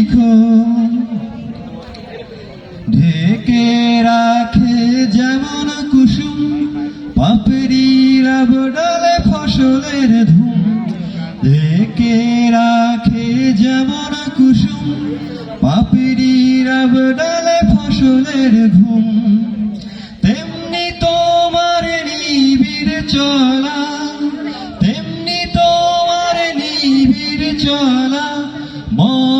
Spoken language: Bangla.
লিখো ঢেকে রাখে যেমন কুসুম পাপড়িরা বডলে ফসলের ধুম। ঢেকে রাখে যেমন কুসুম পাপড়িরা বডলে ফসলের ঘুম তেমনি তোমার নিবিড় চলা, তেমনি তোমার নিবিড় চলা মরমের